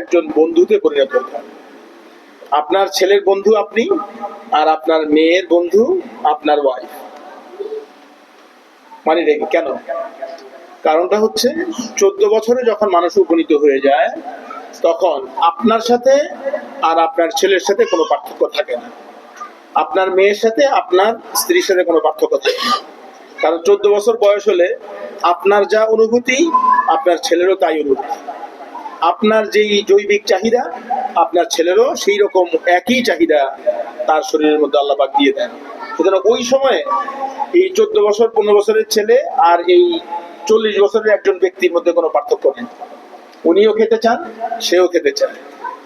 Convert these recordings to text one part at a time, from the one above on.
একজন বন্ধুতে পরিণত হবে আপনার ছেলের বন্ধু আপনি, আর আপনার মেয়ের বন্ধু আপনার ওয়াইফ মানে রেখে কেন? কারণটা হচ্ছে, চোদ্দ বছরে যখন মানুষ উপনীত হয়ে যায়, তখন আপনার সাথে আর আপনার ছেলের সাথে কোনো পার্থক্য থাকে না। আপনার মেয়ের সাথে আপনার স্ত্রীর সাথে কোনো পার্থক্য থাকে না। কারণ চোদ্দ বছর বয়স হলে আপনার যা অনুভূতি, আপনার ছেলেরও তাই অনুভূতি। আপনার যেই জৈবিক চাহিদা, আপনার ছেলেরও সেই রকম একই চাহিদা তার শরীরের মধ্যে আল্লাপাক দিয়ে দেন। সুতরাং ওই সময়ে এই চোদ্দ বছর, পনেরো বছরের ছেলে আর এই চল্লিশ বছরের একজন ব্যক্তির মধ্যে কোনো পার্থক্য নেই। উনিও খেতে চান, সেও খেতে চায়।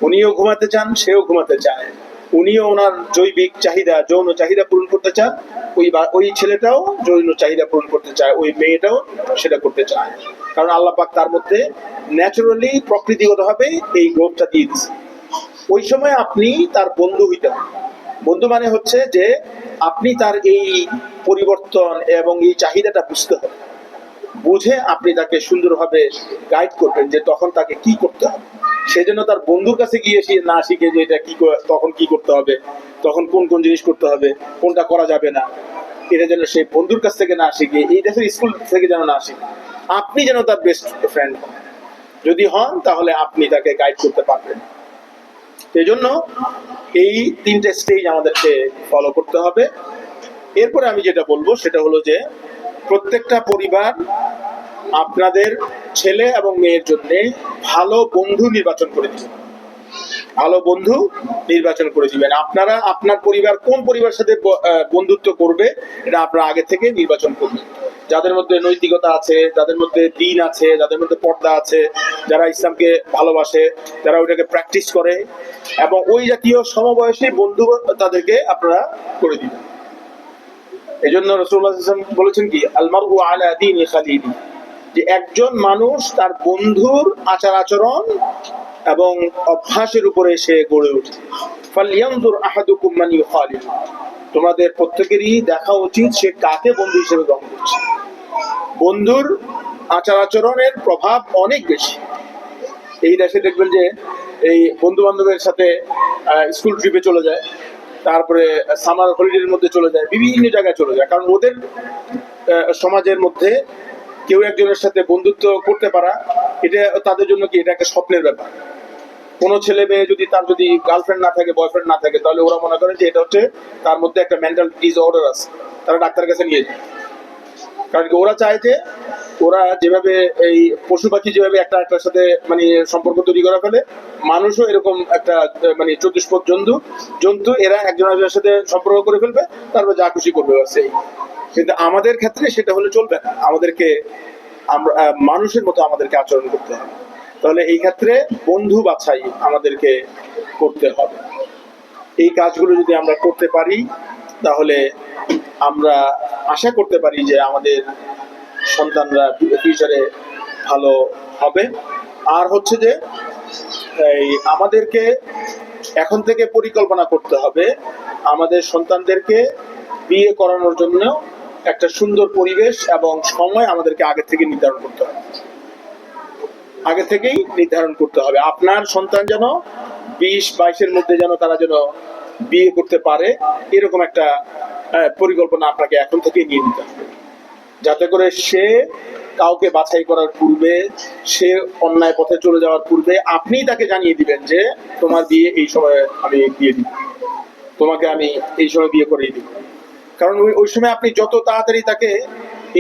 উনিও ঘুমাতে চান, সেও ঘুমাতে চায়। উনিও ওনার জৈবিক চাহিদা, যৌন চাহিদা পূরণ করতে চান, ওই ওই ছেলেটাও যৌন চাহিদা পূরণ করতে চায়, ওই মেয়েটাও সেটা করতে চায়। কারণ আল্লাহ পাক তার মধ্যে ন্যাচারালি প্রকৃতিগতভাবে এই গ্রোথটা দিয়ে দিচ্ছে ওই সময় আপনি তার বন্ধু হইতে বন্ধু মানে হচ্ছে যে আপনি তার এই পরিবর্তন এবং এই চাহিদাটা বুঝতে হবে। বুঝে আপনি তাকে সুন্দরভাবে গাইড করবেন যে তখন তাকে কি করতে হবে। সেই জন্য তার বন্ধুর কাছে গিয়ে সে না শিখে যে এটা কি তখন কি করতে হবে, তখন কোন কোন জিনিস করতে হবে, কোনটা করা যাবে না। এটা যেন সে বন্ধুর কাছ থেকে না শিখে, এই দেশের স্কুল থেকে যেন না শিখে। আপনি যেন তার বেস্ট ফ্রেন্ড যদি হন, তাহলে আপনি তাকে গাইড করতে পারবেন। সেই জন্য এই তিনটে স্টেজ আমাদেরকে ফলো করতে হবে। এরপরে আমি যেটা বলব, সেটা হলো যে প্রত্যেকটা পরিবার আপনাদের ছেলে এবং মেয়ের জন্য ভালো বন্ধু নির্বাচন করে দিবেন। ভালো বন্ধু নির্বাচন করে দিবেন। আপনারা আপনার পরিবার কোন পরিবারের সাথে বন্ধুত্ব করবে, এটা আপনারা আগে থেকে নির্বাচন করবেন। যাদের মধ্যে নৈতিকতা আছে, যাদের মধ্যে দিন আছে, যাদের মধ্যে পর্দা আছে, যারা ইসলামকে ভালোবাসে, যারা ওইটাকে প্র্যাকটিস করে, এবং ওই জাতীয় সমবয়সী বন্ধু তাদেরকে আপনারা করে দিবেন। এই জন্য রসুল্লাহ বলেছেন কি আলমার আলা দিন খালিদি যে একজন মানুষ তার বন্ধুর আচার আচরণ এবং অভ্যাসের উপরে সে গড়ে ইউখালিল তোমাদের প্রত্যেকেরই দেখা উচিত সে কাকে বন্ধু হিসেবে গ্রহণ করছে। বন্ধুর আচার আচরণের প্রভাব অনেক বেশি। এই দেশে দেখবেন যে এই বন্ধু বান্ধবের সাথে স্কুল ট্রিপে চলে যায়, তারপরে সামার হলিডের মধ্যে চলে যায়, বিভিন্ন জায়গায় চলে যায়। কারণ ওদের সমাজের মধ্যে কেউ একজনের সাথে বন্ধুত্ব করতে পারা, এটা তাদের জন্য কি এটা একটা স্বপ্নের ব্যাপার? কোনো ছেলে মেয়ে যদি তার যদি গার্লফ্রেন্ড না থাকে বয়ফ্রেন্ড না থাকে, তাহলে ওরা মনে করে যে এটা হচ্ছে তার মধ্যে একটা মেন্টাল ডিসঅর্ডার আছে, তারা ডাক্তারের কাছে নিয়ে যায়। কারণ কি ওরা চায় যে ওরা যেভাবে এই পশু পাখি যেভাবে একটা একটার সাথে মানে সম্পর্ক তৈরি করা ফেলে, মানুষও এরকম একটা মানে চতুষ্পদ জন্তু জন্তু এরা একজন একজনের সাথে সম্পর্ক করে ফেলবে, তারপর যা খুশি করবে বাস এই। কিন্তু আমাদের ক্ষেত্রে সেটা হলে চলবে না। আমাদেরকে আমরা মানুষের মতো আমাদেরকে আচরণ করতে হবে। তাহলে এই ক্ষেত্রে বন্ধু বাছাই আমাদেরকে করতে হবে। এই কাজগুলো যদি আমরা করতে পারি, তাহলে আমরা আশা করতে পারি যে আমাদের সন্তানরা ফিউচারে ভালো হবে। আর হচ্ছে যে, এই আমাদেরকে এখন থেকে পরিকল্পনা করতে হবে। আমাদের সন্তানদেরকে বিয়ে করানোর জন্য একটা সুন্দর পরিবেশ এবং সময় আমাদেরকে আগে থেকে নির্ধারণ করতে হবে। আগে থেকেই নির্ধারণ করতে হবে। আপনার সন্তান যেন বিশ, বাইশের মধ্যে যেন তারা যেন বিয়ে করতে পারে, এরকম একটা পরিকল্পনা আপনাকে এখন থেকেই নিয়ে নিতে হবে। যাতে করে সে কাউকে বাছাই করার পূর্বে, সে অন্যায় পথে চলে যাওয়ার পূর্বে আপনিই তাকে জানিয়ে দিবেন যে, তোমার বিয়ে এই সময় আমি দিয়ে দিব। তোমাকে আমি এই সময় বিয়ে করিয়ে দিব। কারণ ওই ওই সময় আপনি যত তাড়াতাড়ি তাকে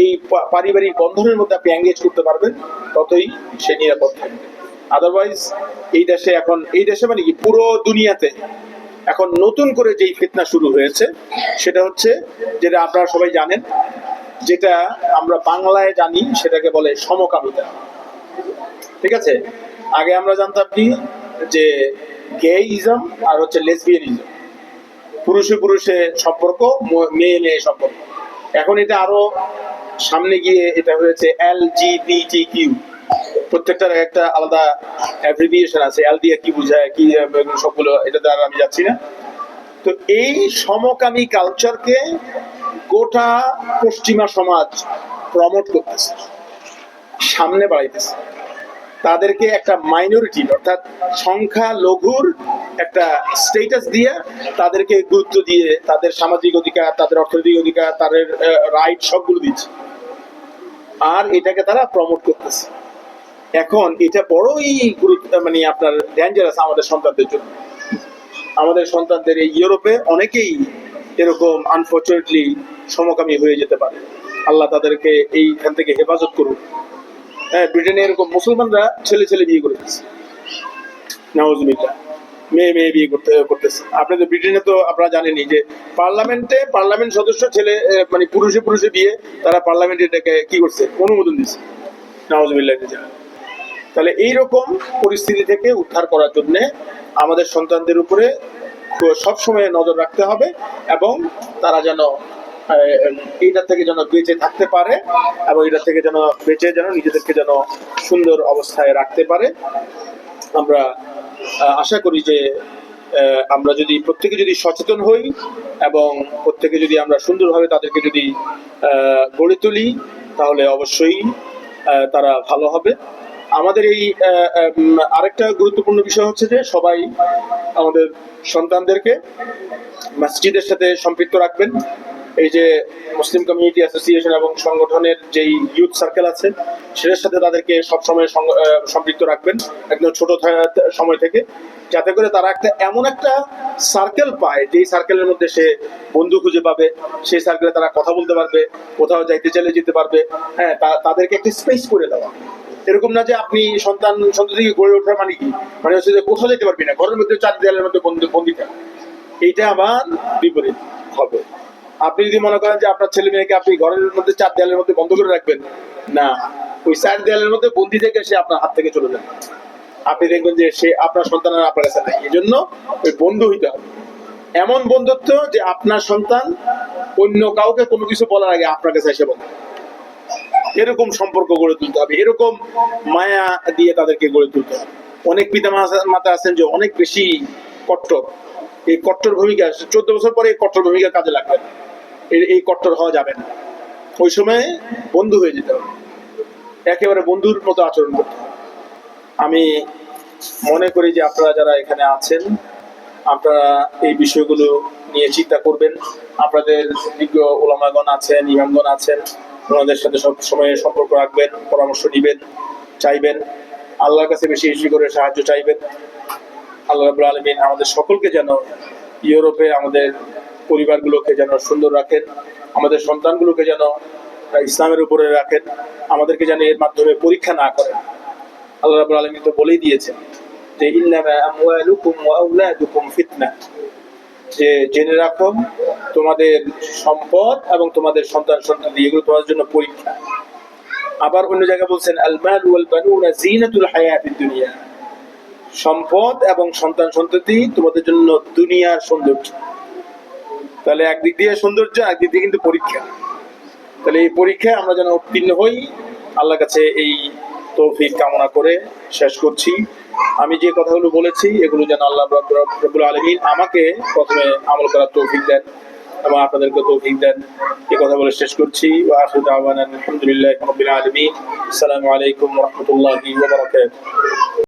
এই পারিবারিক বন্ধনের মধ্যে আপনি এঙ্গেজ করতে পারবেন, ততই সে নিরাপদ থাকবে। আদারওয়াইজ এই দেশে এখন এই দেশে মানে কি? পুরো দুনিয়াতে এখন নতুন করে যেই ফিতনা শুরু হয়েছে, সেটা হচ্ছে যেটা আপনারা সবাই জানেন, যেটা আমরা বাংলায় জানি, সেটাকে বলে সমকামিতা। ঠিক আছে? আগে আমরা জানতাম কি? যে গেইজম আর হচ্ছে লেসবিয়ানিজম পুরুষে পুরুষে সম্পর্ক মেয়ে মেয়ে সম্পর্ক। এখন এটা আরও সামনে গিয়ে এটা হয়েছে এল জি কিউ। প্রত্যেকটার একটা আলাদা অ্যাব্রিভিয়েশন আছে, এল দিয়ে কি বোঝায়, কি সবগুলো, এটা দ্বারা আমি যাচ্ছি না। তো এই সমকামী কালচারকে গোটা পশ্চিমা সমাজ প্রমোট করতেছে, সামনে বাড়াইতেছে। তাদেরকে একটা মাইনরিটি অর্থাৎ সংখ্যা লঘুর একটা স্টেটাস দিয়ে তাদেরকে গুরুত্ব দিয়ে তাদের সামাজিক অধিকার, তাদের অর্থনৈতিক অধিকার, তাদের রাইট সবগুলো দিচ্ছে। আর এটাকে তারা প্রমোট করতেছে। এখন এটা বড়ই গুরুত্ব মানে আপনার ডেঞ্জারাস আমাদের সন্তানদের জন্য। আমাদের সন্তানদের এই ইউরোপে অনেকেই এরকম আনফর্চুনেটলি সমকামী হয়ে যেতে পারে। আল্লাহ তাদেরকে এইখান থেকে হেফাজত করুন হ্যাঁ ব্রিটেনে এরকম মুসলমানরা ছেলে ছেলে বিয়ে করেছে নওয়াজবিল্লা মেয়ে মেয়ে বিয়ে করতে, করতেছে। আপনাদের ব্রিটেনে তো আপনারা জানেনই যে পার্লামেন্টে পার্লামেন্ট সদস্য ছেলে মানে পুরুষে পুরুষে বিয়ে, তারা পার্লামেন্টে এটাকে কি করছে? অনুমোদন দিচ্ছে নওয়াজবিল্লাহ তাহলে এইরকম পরিস্থিতি থেকে উদ্ধার করার জন্য আমাদের সন্তানদের উপরে সবসময় নজর রাখতে হবে এবং তারা যেন এইটা থেকে যেন বেঁচে থাকতে পারে এবং এটা থেকে যেন বেঁচে যেন নিজেদেরকে যেন সুন্দর অবস্থায় রাখতে পারে। আমরা আশা করি যে আমরা যদি প্রত্যেকে যদি সচেতন হই এবং প্রত্যেকে যদি আমরা সুন্দরভাবে তাদেরকে যদি গড়ে তুলি, তাহলে অবশ্যই তারা ভালো হবে। আমাদের এই আরেকটা গুরুত্বপূর্ণ বিষয় হচ্ছে যে সবাই আমাদের সন্তানদেরকে মসজিদের সাথে সম্পৃক্ত রাখবেন। এই যে মুসলিম কমিউনিটি অ্যাসোসিয়েশন এবং সংগঠনের যেই ইউথ সার্কেল আছে, সেটার সাথে তাদেরকে সবসময় সম্পৃক্ত রাখবেন একদম ছোট সময় থেকে, যাতে করে তারা একটা এমন একটা সার্কেল পায় যেই সার্কেলের মধ্যে সে বন্ধু খুঁজে পাবে, সেই সার্কেলে তারা কথা বলতে পারবে, কোথাও যাইতে চাইলে যেতে পারবে হ্যাঁ তাদেরকে একটা স্পেস করে দেওয়া। এরকম না যে আপনি সন্তান, সন্ততি গড়ে ওঠা মানে কি? মানে হচ্ছে যে কোথাও যেতে পারবি না, ঘরের মধ্যে চার দেয়ালের মধ্যে বন্দি বন্দি থাক এইটা আবার বিপরীত হবে। আপনি যদি মনে করেন যে আপনার ছেলে মেয়েকে আপনি ঘরের মধ্যে চার দেয়ালের মধ্যে বন্ধ করে রাখবেন, না। ওই চার দেয়ালের মধ্যে বন্দি থেকে সে আপনার হাত থেকে চলে যাবে। আপনি দেখবেন যে সে আপনার সন্তান আর আপনার কাছে নাই। এই জন্য ওই বন্ধু হইতে হবে। এমন বন্ধুত্ব যে আপনার সন্তান অন্য কাউকে কোনো কিছু বলার আগে আপনার কাছে এসে বলবে এরকম সম্পর্ক গড়ে তুলতে হবে। এরকম মায়া দিয়ে তাদেরকে গড়ে তুলতে হবে। অনেক পিতা মাতা আছেন যে অনেক বেশি কট্টর। এই কট্টর ভূমিকা, চোদ্দ বছর পরে এই কট্টর ভূমিকা কাজে লাগবে না। এই- কট্টর হওয়া যাবে না। ওই সময়ে বন্ধু হয়ে যেতে হবে। একেবারে বন্ধুর মতো আচরণ করতে আমি মনে করি যে আপনারা যারা এখানে আছেন, আপনারা এই বিষয়গুলো নিয়ে চিন্তা করবেন। আপনাদের বিজ্ঞ ওলামাগণ আছেন, ইমামগণ আছেন, ওনাদের সাথে সব সময় সম্পর্ক রাখবেন, পরামর্শ দিবেন চাইবেন। আল্লাহর কাছে বেশি বেশি করে সাহায্য চাইবেন। আল্লাহ আলমিন আমাদের সকলকে যেন ইউরোপে আমাদের পরিবারগুলোকে যেন সুন্দর রাখেন, আমাদের সন্তানগুলোকে যেন ইসলামের উপরে রাখেন, আমাদেরকে যেন এর মাধ্যমে পরীক্ষা না করেন। আল্লাহ রাবুল আলমিন তো বলেই দিয়েছেন যে ফিতনা। যে, জেনে রাখো, তোমাদের সম্পদ এবং তোমাদের সন্তান সন্ততি, এগুলো তোমাদের জন্য পরীক্ষা। আবার অন্য জায়গায় বলছেন আল মাল ওয়াল বানুনা জিনাতুল দুনিয়া। সম্পদ এবং সন্তান সন্ততি তোমাদের জন্য দুনিয়ার সৌন্দর্য। তাহলে একদিক দিয়ে সৌন্দর্য একদিক দিয়ে কিন্তু পরীক্ষা। তাহলে এই পরীক্ষায় আমরা যেন উত্তীর্ণ হই, আল্লাহর কাছে এই তৌফিক কামনা করে শেষ করছি। আমি যে কথাগুলো বলেছি, এগুলো যেন আল্লাহ রব্বুল আলমিন আমাকে প্রথমে আমল করার তৌফিক দেন এবং আপনাদেরকে তৌফিক দেন। এই কথা বলে শেষ করছি। আলহামদুলিল্লাহি রাব্বিল আলামিন। আসসালামু আলাইকুম রাহমাতুল্লাহি